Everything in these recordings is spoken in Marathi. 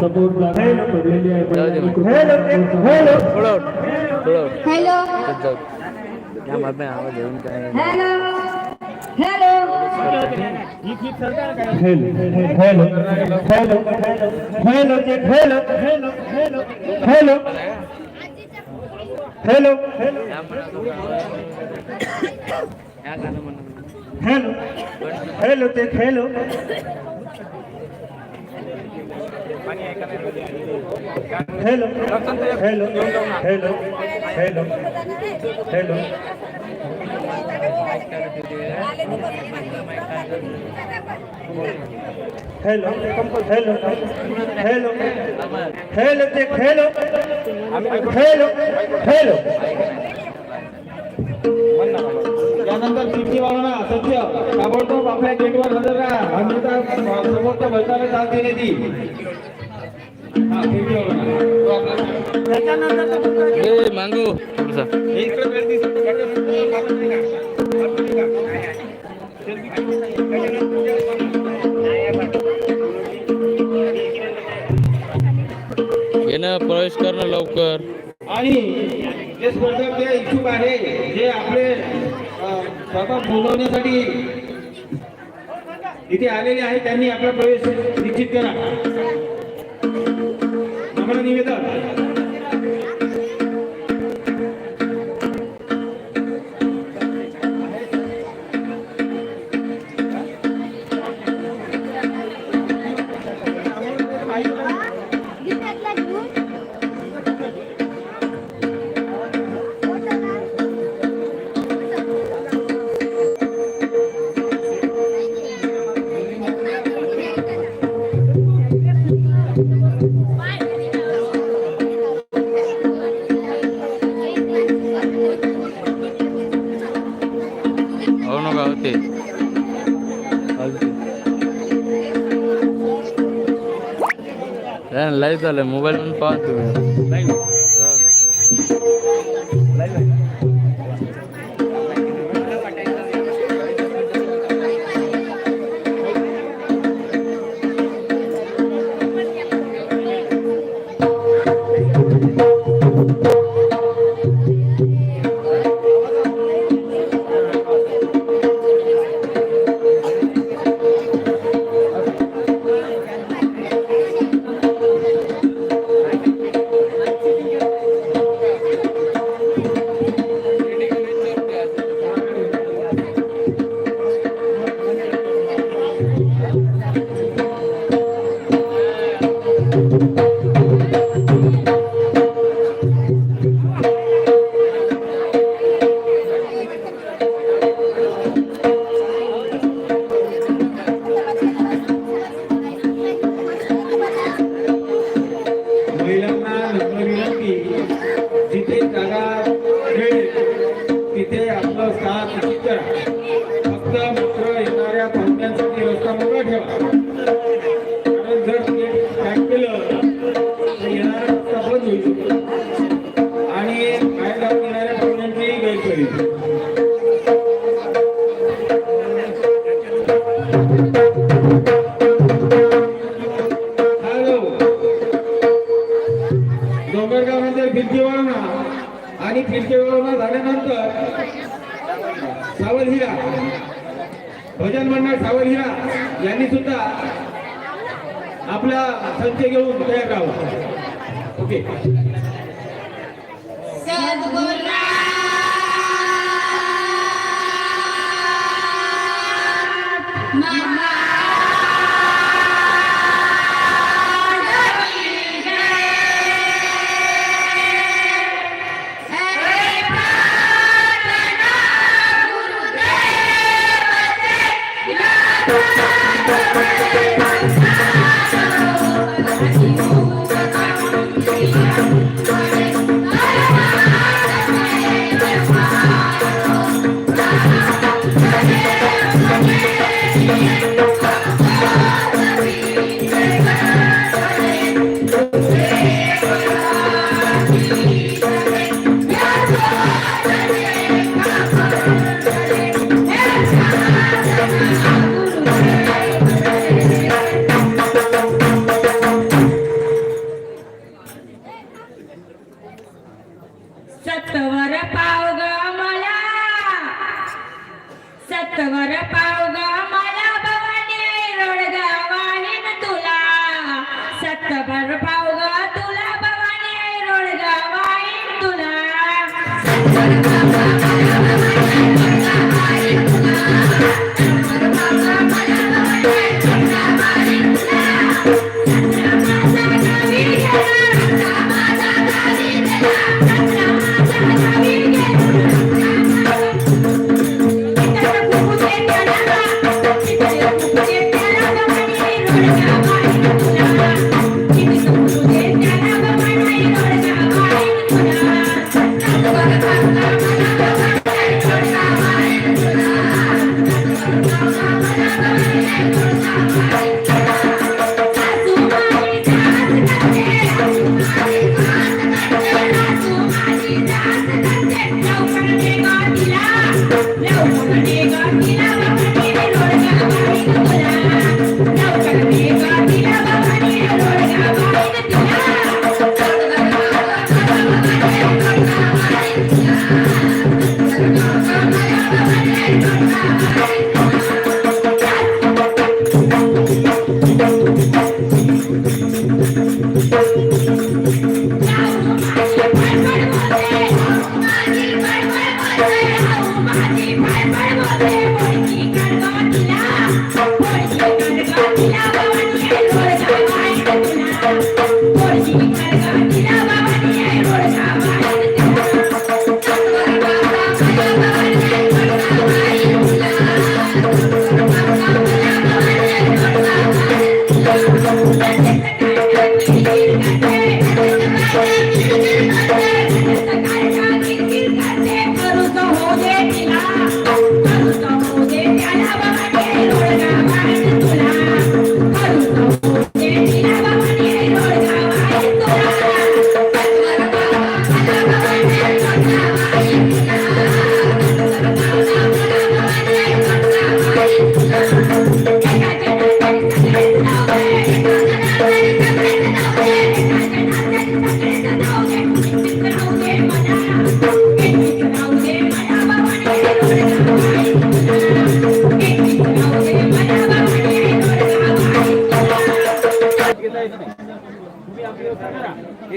सपोर्ट जागा पडलेली आहे. हॅलो थोडं. थोडं आवाज येऊन काय hello hello hello hello hello hello hello hello hello hello म्हणून hello hello check hello hello hello hello hello hello hello hello hello hello check hello hello hello त्यानंतर चिठ्ठीवालांना सत्य. ताबडतोब आपल्या गेटवर हजर राहा. अमृता समोरच बैठकाला दाद देण्यात ती. मांगू. येणं प्रवेश करणं लवकर. आणि जे स्पर्धक जे इच्छुक आहे जे आपले बाबा बोलवण्यासाठी इथे आलेले आहे त्यांनी आपला प्रवेश निश्चित करा. आम्हाला निवेदन. झालं मोबाईल पण पाहतो आणि फिरकीवळणा झाल्यानंतर सावलहिरा भजन मंडळ सावलहिरा यांनी सुद्धा आपला संच घेऊन तयार राहावं. ओके.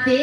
হাতে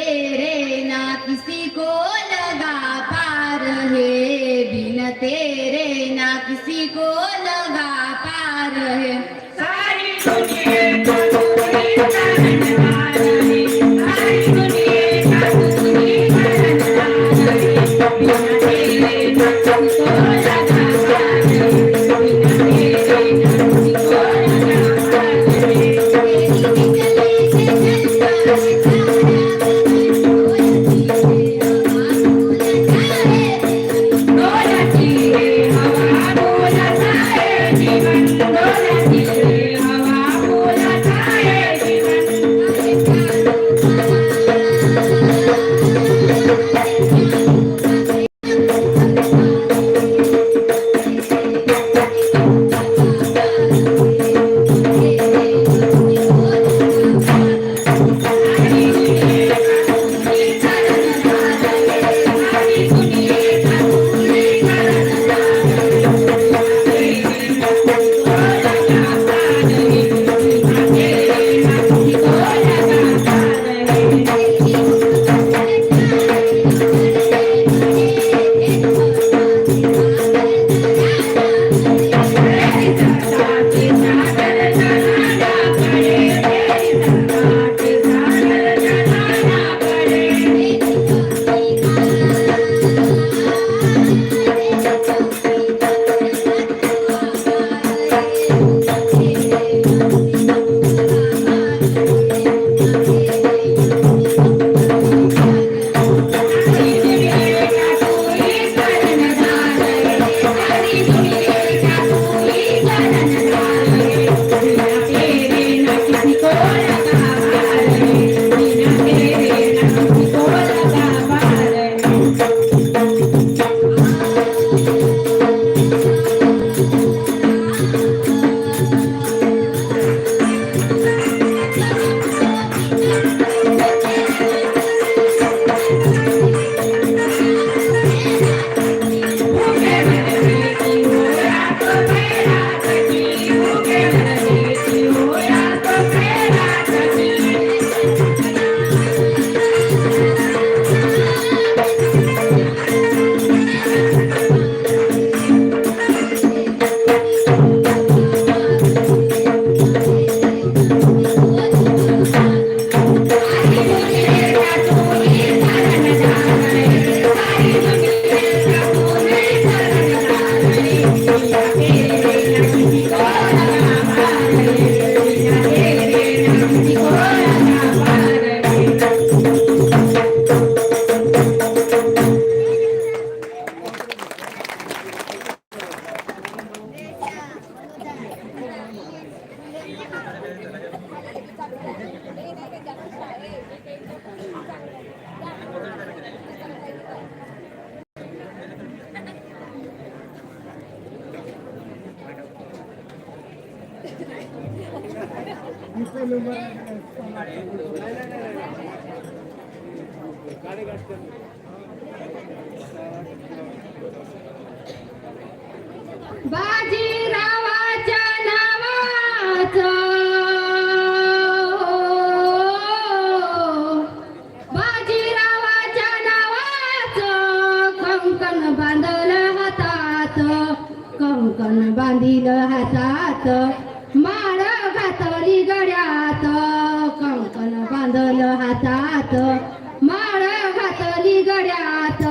हातात माळ घातली गड्यात कंकण बांधल हातात माळ घातली गड्यात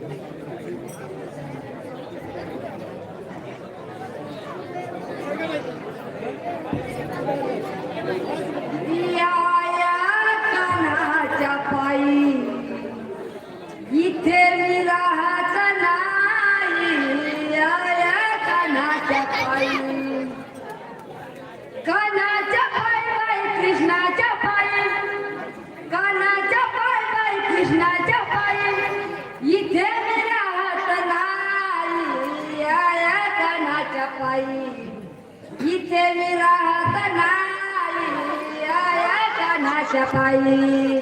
Thank you. 拜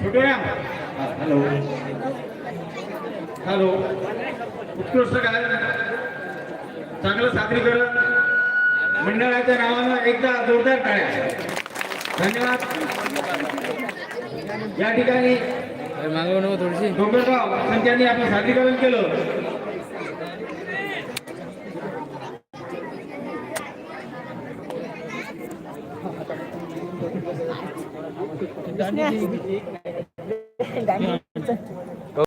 Chhoturam hello hello उत्कृष्ट गायन चांगलं सादरीकरण मंडळाच्या नावानं एकदा जोरदार टाळ्या धन्यवाद या ठिकाणी अरे मागव नको थोडीशी डोंगरगाव संचांनी आपलं सादरीकरण केलं Yes.